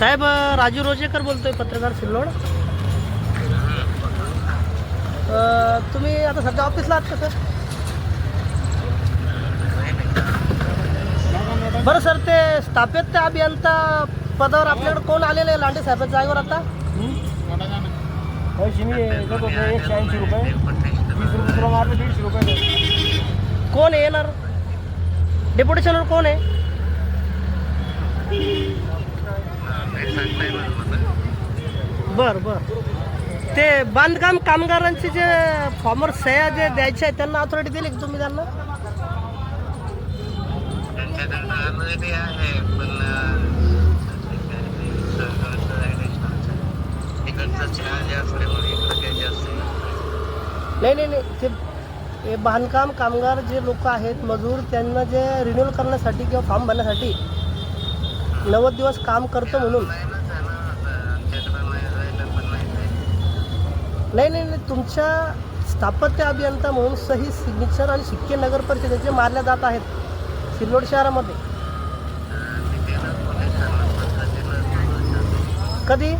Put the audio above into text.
साहेब राजू रोजेकर बोलतोय पत्रकार सिल्लोड. तुम्ही आता सध्या ऑफिसला आहात का सर बरं सर ते स्थापित अभियंता पदावर आपल्याकडे कोण आलेले आहे लांडे साहेबांच्या जागेवर आता? पैसे मी देत होतो एकशे ऐंशी रुपये. तीस रुपये तुला मारले दीडशे रुपये. दे. कोण येणार? डेप्युटेशनवर कोण आहे? बर बर. ते बांधकाम कामगारांचे जे फॉर्मर सह्या जे द्यायचे आहेत त्यांना ऑथॉरिटी दिली का तुम्ही त्यांना? नाही. नाही नाही ते बांधकाम कामगार जे लोक आहेत मजूर त्यांना जे रिन्युअल करण्यासाठी किंवा फॉर्म भरण्यासाठी नव्वद दिवस काम करतो म्हणून लाईनच आहे ना आता आमच्याकडं नाही राहिलं पण नाही ते. नाही नाही नाही तुमच्या स्थापत्य अभियंता म्हणून सही सिग्नेचर आणि शिक्के नगर परिषदेचे मारल्या जात आहेत सिल्लोड शहरामध्ये. कधी?